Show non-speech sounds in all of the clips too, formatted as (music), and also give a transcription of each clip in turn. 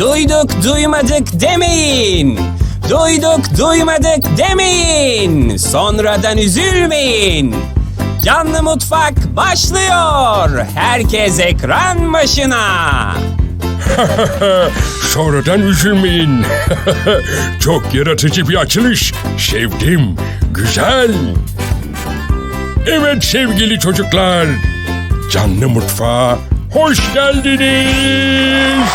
duyduk duymadık demeyin. Duyduk duymadık demeyin. Sonradan üzülmeyin. Canlı Mutfak başlıyor. Herkes ekran başına. (laughs) Sonradan üzülmeyin. (laughs) Çok yaratıcı bir açılış. Sevdim. Güzel. Evet sevgili çocuklar. Canlı mutfağa hoş geldiniz.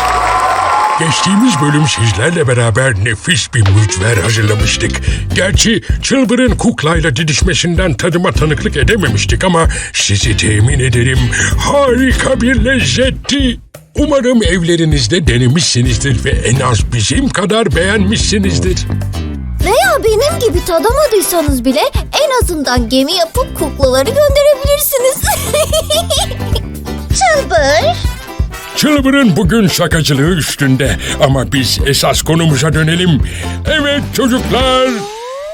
Geçtiğimiz bölüm sizlerle beraber nefis bir mücver hazırlamıştık. Gerçi Çılbır'ın kuklayla didişmesinden tadıma tanıklık edememiştik ama sizi temin ederim harika bir lezzetti. Umarım evlerinizde denemişsinizdir ve en az bizim kadar beğenmişsinizdir. Veya benim gibi tadamadıysanız bile en azından gemi yapıp kuklaları gönderebilirsiniz. (laughs) Çılbır. Çılbır'ın bugün şakacılığı üstünde ama biz esas konumuza dönelim. Evet çocuklar,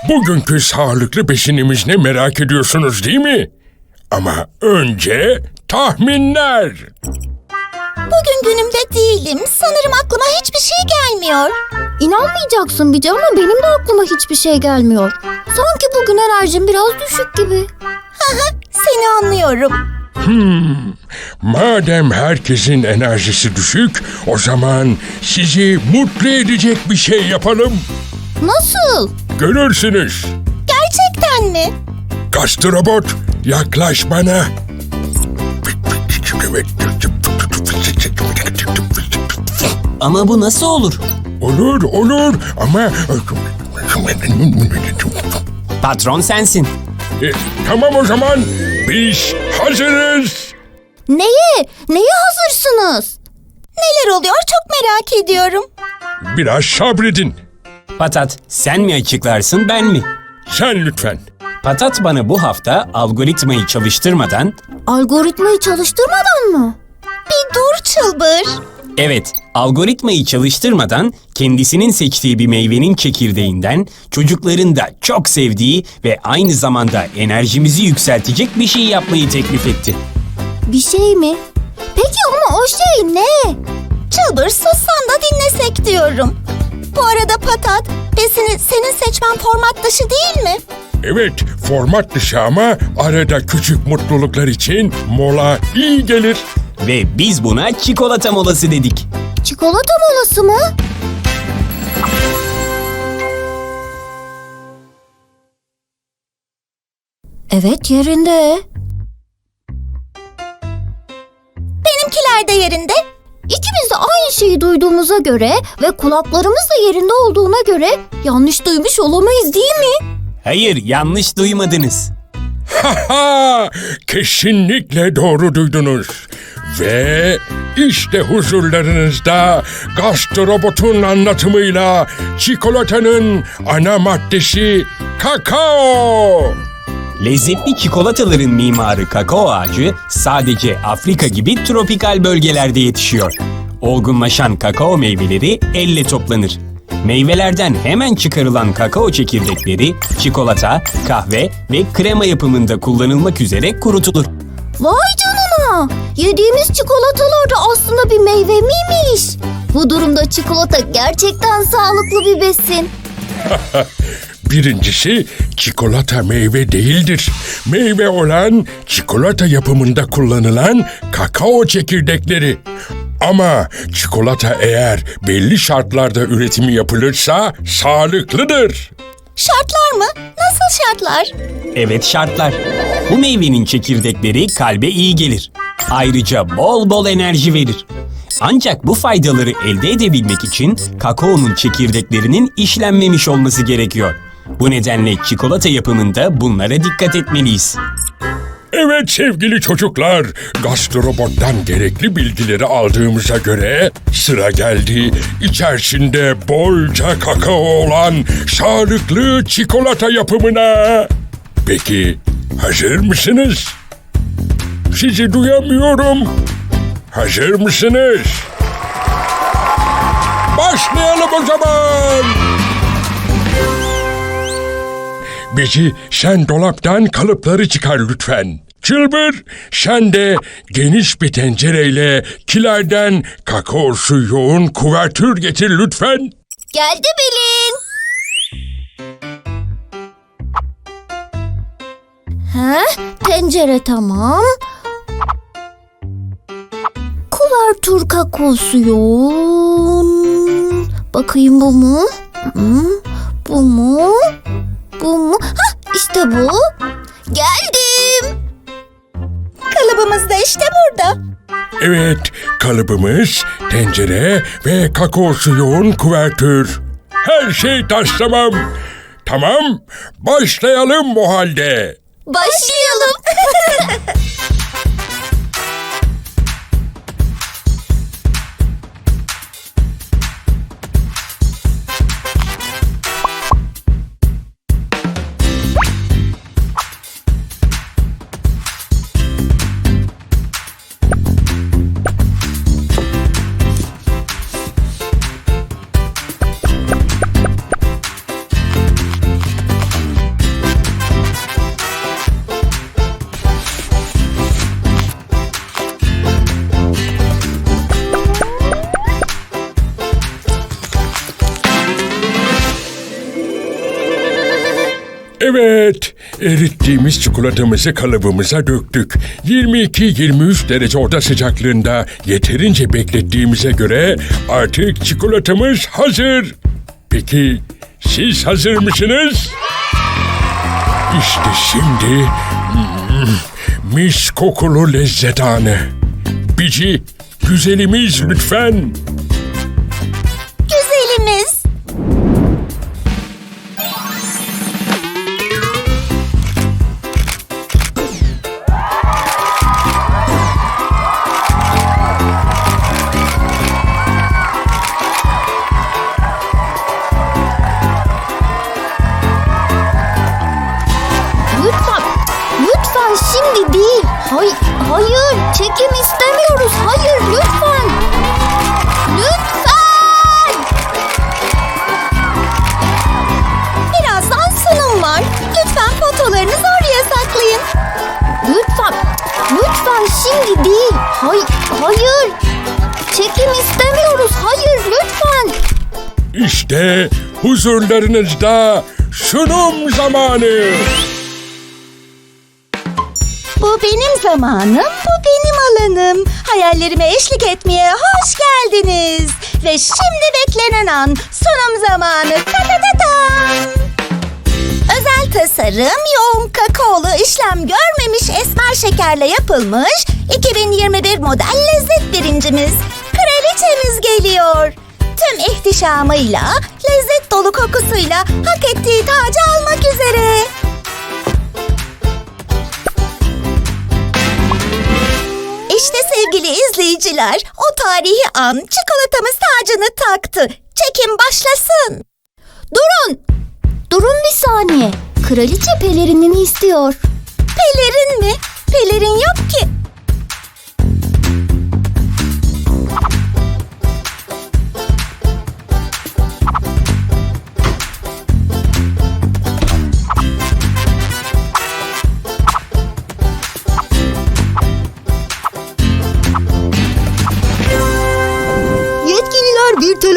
bugünkü sağlıklı besinimiz ne merak ediyorsunuz değil mi? Ama önce tahminler. Bugün günümde değilim. Sanırım aklıma hiçbir şey gelmiyor. İnanmayacaksın Bici ama benim de aklıma hiçbir şey gelmiyor. Sanki bugün enerjim biraz düşük gibi. (laughs) Seni anlıyorum. Madem herkesin enerjisi düşük, o zaman sizi mutlu edecek bir şey yapalım. Nasıl? Görürsünüz. Gerçekten mi? Gastrobot, yaklaş bana. Ama bu nasıl olur? Olur, olur ama... Patron sensin. E, tamam o zaman, biz hazırız. Neye? Neye hazırsınız? Neler oluyor çok merak ediyorum. Biraz sabredin. Patat sen mi açıklarsın ben mi? Sen lütfen. Patat bana bu hafta algoritmayı çalıştırmadan Algoritmayı çalıştırmadan mı? Bir dur çılbır. Evet, algoritmayı çalıştırmadan kendisinin seçtiği bir meyvenin çekirdeğinden çocukların da çok sevdiği ve aynı zamanda enerjimizi yükseltecek bir şey yapmayı teklif etti. Bir şey mi? Peki ama o şey ne? Çılbır sussan da dinlesek diyorum. Bu arada patat, besini senin seçmen format dışı değil mi? Evet, format dışı ama arada küçük mutluluklar için mola iyi gelir. Ve biz buna çikolata molası dedik. Çikolata molası mı? Evet yerinde. Benimkiler de yerinde. İkimiz de aynı şeyi duyduğumuza göre ve kulaklarımız da yerinde olduğuna göre yanlış duymuş olamayız değil mi? Hayır, yanlış duymadınız. Ha, kesinlikle doğru duydunuz. Ve işte huzurlarınızda gastrobotun anlatımıyla çikolatanın ana maddesi kakao. Lezzetli çikolataların mimarı kakao ağacı sadece Afrika gibi tropikal bölgelerde yetişiyor. Olgunlaşan kakao meyveleri elle toplanır. Meyvelerden hemen çıkarılan kakao çekirdekleri çikolata, kahve ve krema yapımında kullanılmak üzere kurutulur. Vay canına! Yediğimiz çikolatalar da aslında bir meyve miymiş? Bu durumda çikolata gerçekten sağlıklı bir besin. (laughs) Birincisi çikolata meyve değildir. Meyve olan çikolata yapımında kullanılan kakao çekirdekleri. Ama çikolata eğer belli şartlarda üretimi yapılırsa sağlıklıdır. Şartlar mı? Nasıl şartlar? Evet şartlar. Bu meyvenin çekirdekleri kalbe iyi gelir. Ayrıca bol bol enerji verir. Ancak bu faydaları elde edebilmek için kakaonun çekirdeklerinin işlenmemiş olması gerekiyor. Bu nedenle çikolata yapımında bunlara dikkat etmeliyiz. Evet sevgili çocuklar, gastrobottan gerekli bilgileri aldığımıza göre sıra geldi içerisinde bolca kakao olan sağlıklı çikolata yapımına. Peki hazır mısınız? Sizi duyamıyorum. Hazır mısınız? Başlayalım o zaman. Bici sen dolaptan kalıpları çıkar lütfen. Çılbır, sen de geniş bir tencereyle kilerden kakaosu yoğun kuvertür getir lütfen. Geldi Belin. Ha, tencere tamam. Kuvertür kakaosu yoğun. Bakayım bu mu? Hı, bu mu? Bu mu? Hah, işte bu. Geldim. Kalıbımız da işte burada. Evet, kalıbımız, tencere ve kakaosu yoğun kuvertür. Her şey taş tamam. Tamam, başlayalım o halde. Başlayalım. (laughs) Evet, erittiğimiz çikolatamızı kalıbımıza döktük. 22-23 derece oda sıcaklığında yeterince beklettiğimize göre artık çikolatamız hazır. Peki siz hazır mısınız? İşte şimdi mm, mis kokulu lezzet anı. Bici, güzelimiz lütfen. Çekim istemiyoruz. Hayır, lütfen. Lütfen. Birazdan sunum var. Lütfen fotolarınızı oraya saklayın. Lütfen, lütfen şimdi değil. Hay, hayır. Çekim istemiyoruz. Hayır, lütfen. İşte huzurlarınızda sunum zamanı. Bu benim zamanım, bu benim alanım. Hayallerime eşlik etmeye hoş geldiniz. Ve şimdi beklenen an, sunum zamanı. Ta ta ta tam. Özel tasarım, yoğun kakaolu işlem görmemiş esmer şekerle yapılmış 2021 model lezzet birincimiz. Kraliçemiz geliyor. Tüm ihtişamıyla, lezzet dolu kokusuyla hak ettiği tacı almak üzere. İşte sevgili izleyiciler, o tarihi an çikolatamız tacını taktı. Çekim başlasın. Durun! Durun bir saniye. Kraliçe pelerinini istiyor. Pelerin mi? Pelerin yok ki.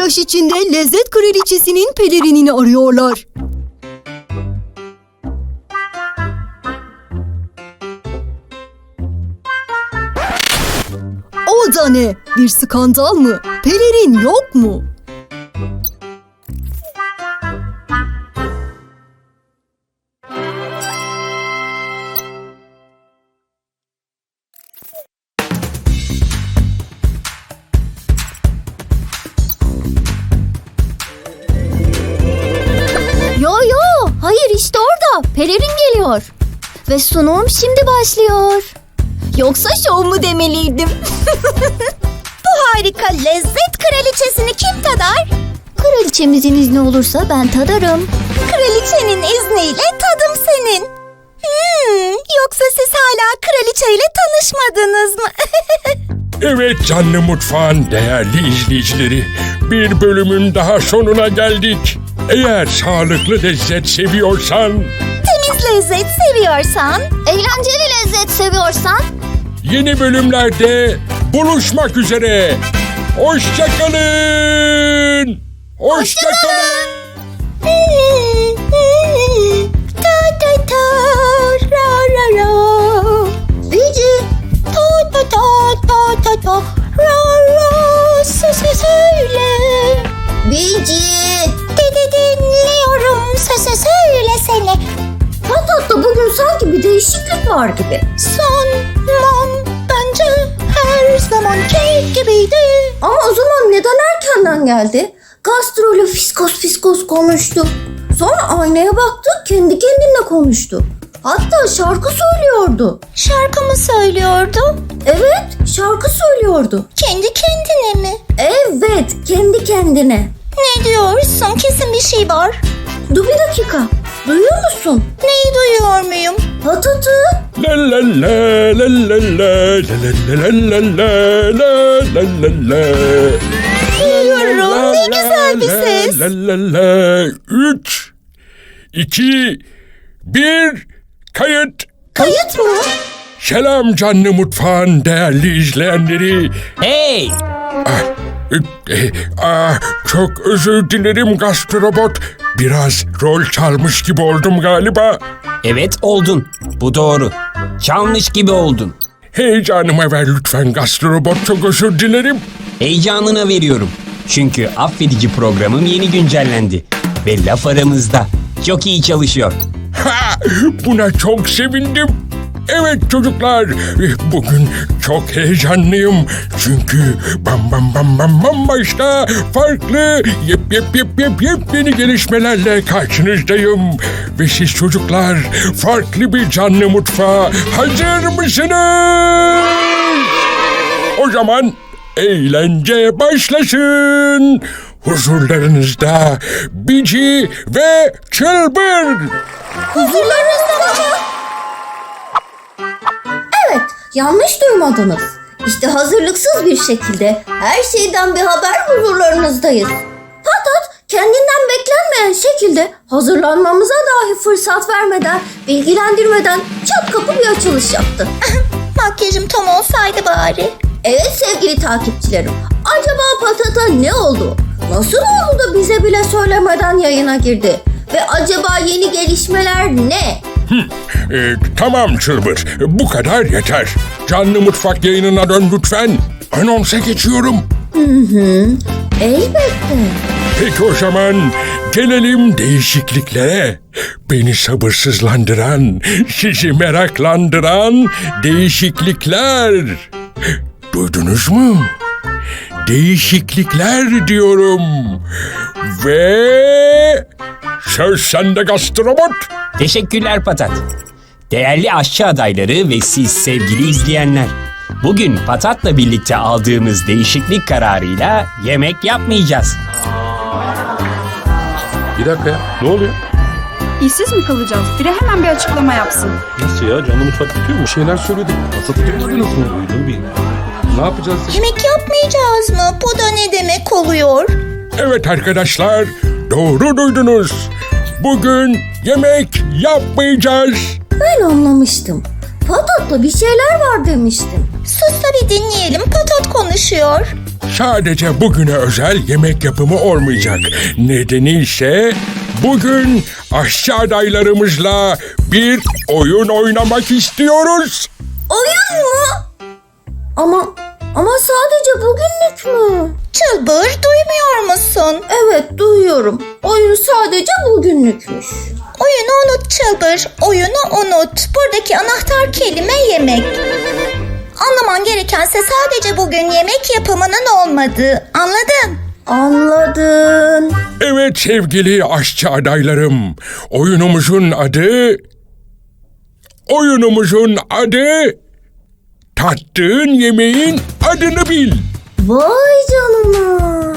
Telaş içinde lezzet kraliçesinin pelerinini arıyorlar. O da ne? Bir skandal mı? Pelerin yok mu? Ve sunum şimdi başlıyor. Yoksa şov mu demeliydim? (laughs) Bu harika lezzet kraliçesini kim tadar? Kraliçemizin izni olursa ben tadarım. Kraliçenin izniyle tadım senin. Hmm, yoksa siz hala kraliçeyle tanışmadınız mı? (laughs) Evet canlı mutfağın değerli izleyicileri, bir bölümün daha sonuna geldik. Eğer sağlıklı lezzet seviyorsan Temiz lezzet seviyorsan, eğlenceli lezzet seviyorsan. Yeni bölümlerde buluşmak üzere. Hoşçakalın. Hoşçakalın. Ta ta ta ra ra ra. Bici. Ta ta ta ta ta ta ra ra. Söyle söyle. Var gibi. Sanmam bence her zamanki gibiydi. Ama o zaman neden erkenden geldi? Gastrolü fiskos fiskos konuştu. Sonra aynaya baktı kendi kendine konuştu. Hatta şarkı söylüyordu. Şarkı mı söylüyordu? Evet şarkı söylüyordu. Kendi kendine mi? Evet kendi kendine. Ne diyorsun? Kesin bir şey var. Dur bir dakika. Duyuyor musun? Neyi duyuyor muyum? Patatı. La la la la la la la la la la la la la la. Duyuyorum. Ne güzel bir ses. La la la. Üç, iki, bir, kayıt. Kayıt mı? Selam canlı mutfağın değerli izleyenleri. Hey! Eh, eh, ah, çok özür dilerim gastrobot. Biraz rol çalmış gibi oldum galiba. Evet oldun. Bu doğru. Çalmış gibi oldun. Heyecanıma ver lütfen gastrobot çok özür dilerim. Heyecanına veriyorum. Çünkü affedici programım yeni güncellendi. Ve laf aramızda. Çok iyi çalışıyor. Ha, buna çok sevindim. Evet çocuklar, bugün çok heyecanlıyım. Çünkü bam bam bam bam bam başta farklı yep yep yep yep yepyeni gelişmelerle karşınızdayım. Ve siz çocuklar farklı bir canlı mutfağa hazır mısınız? O zaman eğlence başlasın. Huzurlarınızda Bici ve Çılbır. Huzurlarınızda mı? Yanlış duymadınız. İşte hazırlıksız bir şekilde her şeyden bir haber huzurlarınızdayız. Patat kendinden beklenmeyen şekilde hazırlanmamıza dahi fırsat vermeden, bilgilendirmeden çat kapı bir açılış yaptı. (laughs) Makyajım tam olsaydı bari. Evet sevgili takipçilerim. Acaba Patat'a ne oldu? Nasıl oldu da bize bile söylemeden yayına girdi? Ve acaba yeni gelişmeler ne? Ee, tamam Çılbır, bu kadar yeter. Canlı mutfak yayınına dön lütfen. Anonsa geçiyorum. Elbette. Peki o zaman gelelim değişikliklere. Beni sabırsızlandıran, sizi meraklandıran değişiklikler. Duydunuz mu? Değişiklikler diyorum. Ve söz sende gastrobot. Teşekkürler Patat. Değerli aşçı adayları ve siz sevgili izleyenler. Bugün Patat'la birlikte aldığımız değişiklik kararıyla yemek yapmayacağız. Bir dakika ya. Ne oluyor? İşsiz mi kalacağız? Biri hemen bir açıklama yapsın. Nasıl ya? Canlı mutfak bitiyor mu? Bir şeyler söyledik. Pasatı duymadınız mı? Duydum bir. Ne yapacağız? Yemek yapmayacağız mı? Bu da ne demek oluyor? Evet arkadaşlar, doğru duydunuz. Bugün yemek yapmayacağız. Ben anlamıştım. Patat'la bir şeyler var demiştim. Sus da bir dinleyelim. Patat konuşuyor. Sadece bugüne özel yemek yapımı olmayacak. Nedeni ise bugün aşçı adaylarımızla bir oyun oynamak istiyoruz. Oyun mu? Ama ama sadece bugünlük mü? Çılbır duymuyor musun? Evet duyuyorum. Oyun sadece bugünlükmüş. Oyunu unut Çılbır. Oyunu unut. Buradaki anahtar kelime yemek. Anlaman gerekense sadece bugün yemek yapımının olmadığı. Anladın? Anladın. Evet sevgili aşçı adaylarım. Oyunumuzun adı... Oyunumuzun adı... Tattığın yemeğin adını bil. Vay canına.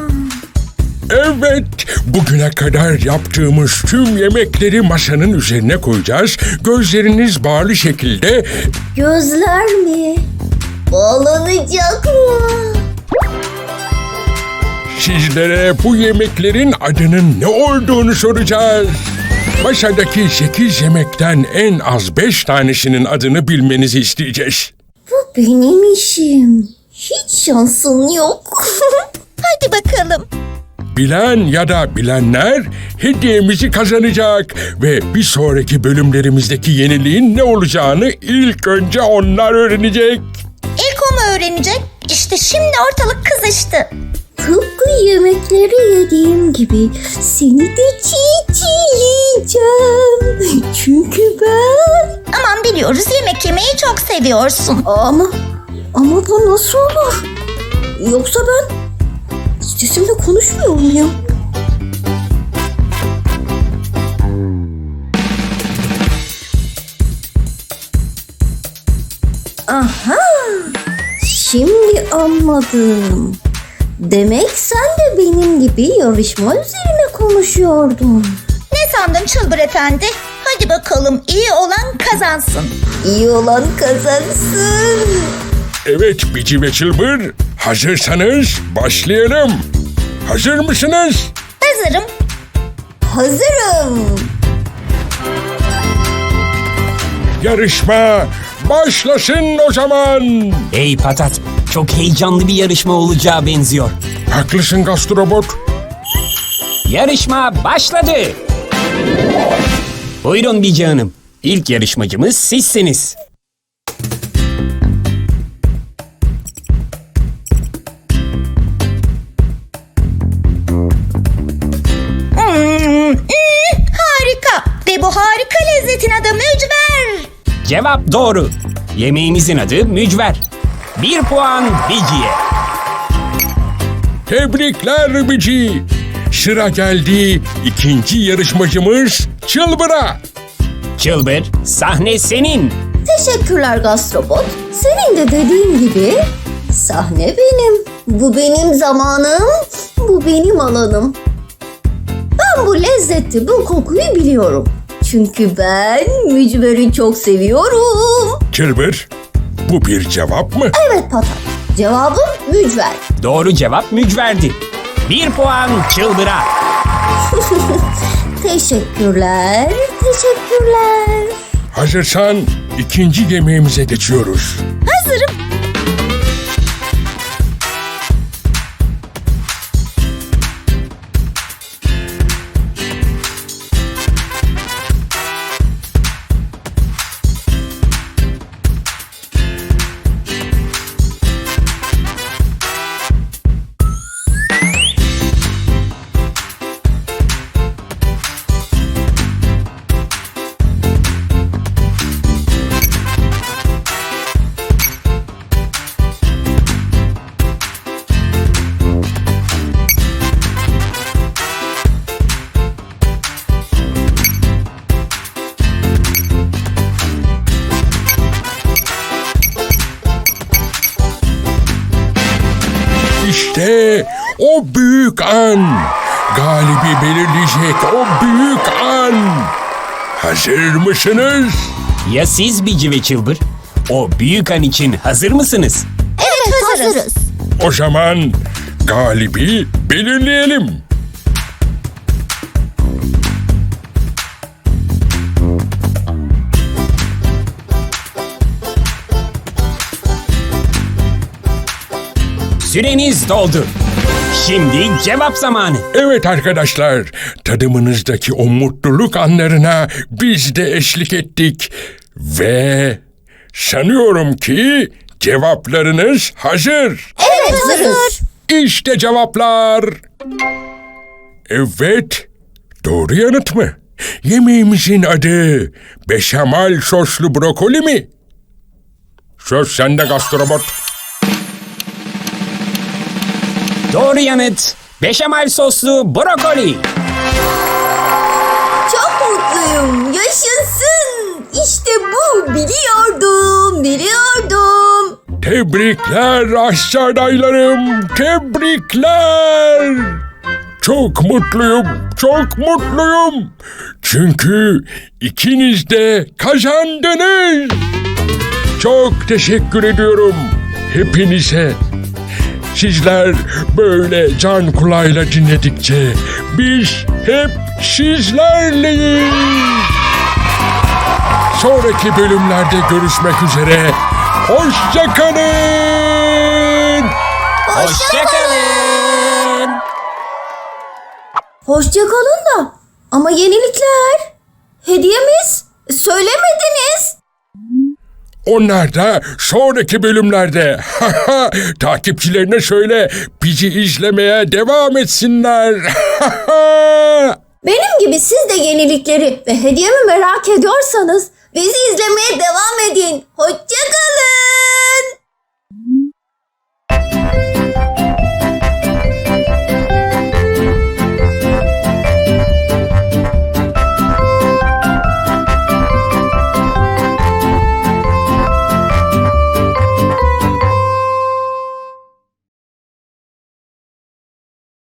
Evet, bugüne kadar yaptığımız tüm yemekleri masanın üzerine koyacağız. Gözleriniz bağlı şekilde Gözler mi? Bağlanacak mı? sizlere bu yemeklerin adının ne olduğunu soracağız. Masadaki 8 yemekten en az 5 tanesinin adını bilmenizi isteyeceğiz. Benim işim. Hiç şansın yok. (laughs) Hadi bakalım. Bilen ya da bilenler hediyemizi kazanacak ve bir sonraki bölümlerimizdeki yeniliğin ne olacağını ilk önce onlar öğrenecek. İlk o mu öğrenecek? İşte şimdi ortalık kızıştı. Tıpkı yemekleri yediğim gibi seni de çiğ çiğ yiyeceğim. (laughs) Çünkü ben... Aman biliyoruz yemek yemeyi çok seviyorsun. Ama, ama bu nasıl olur? Yoksa ben sesimle konuşmuyor muyum? Aha! Şimdi anladım. Demek sen de benim gibi yarışma üzerine konuşuyordun. Ne sandın Çılbır Efendi? Hadi bakalım iyi olan kazansın. İyi olan kazansın. Evet Bici ve Çılbır, hazırsanız başlayalım. Hazır mısınız? Hazırım. Hazırım. Yarışma başlasın o zaman. Ey Patat, çok heyecanlı bir yarışma olacağı benziyor. Haklısın gastrobot. Yarışma başladı. Buyurun Bici Hanım. İlk yarışmacımız sizsiniz. Cevap doğru. Yemeğimizin adı mücver. Bir puan Bici'ye. Tebrikler Bici. Sıra geldi ikinci yarışmacımız Çılbır'a. Çılbır, sahne senin. Teşekkürler Gastrobot. Senin de dediğin gibi sahne benim. Bu benim zamanım, bu benim alanım. Ben bu lezzeti, bu kokuyu biliyorum. Çünkü ben mücveri çok seviyorum. Çılbır, bu bir cevap mı? Evet Patat, cevabım mücver. Doğru cevap mücverdi. Bir puan Çılbır'a. (laughs) Teşekkürler, teşekkürler. Hazırsan ikinci yemeğimize geçiyoruz. Hazırım. İşte o büyük an. Galibi belirleyecek o büyük an. Hazır mısınız? Ya siz Bici ve Çılbır? O büyük an için hazır mısınız? Evet, hazırız. O zaman galibi belirleyelim. Süreniz doldu. Şimdi cevap zamanı. Evet arkadaşlar, tadımınızdaki o mutluluk anlarına biz de eşlik ettik. Ve sanıyorum ki cevaplarınız hazır. Evet, hazır. İşte cevaplar. Evet, doğru yanıt mı? Yemeğimizin adı beşamel soslu brokoli mi? Söz sende gastrobot. Doğru yanıt. Beşamel soslu brokoli. Çok mutluyum. Yaşasın. İşte bu. Biliyordum. Biliyordum. Tebrikler aşçı adaylarım, tebrikler. Çok mutluyum, çok mutluyum. Çünkü ikiniz de kazandınız. Çok teşekkür ediyorum hepinize. Sizler böyle can kulağıyla dinledikçe biz hep sizlerleyiz. Sonraki bölümlerde görüşmek üzere. Hoşçakalın. Hoşçakalın. Hoşçakalın da. Ama yenilikler. Hediyemiz. Söylemediniz. Onlar da sonraki bölümlerde. (laughs) Takipçilerine söyle bizi izlemeye devam etsinler. (laughs) Benim gibi siz de yenilikleri ve hediyemi merak ediyorsanız bizi izlemeye devam edin. Hoşçakalın.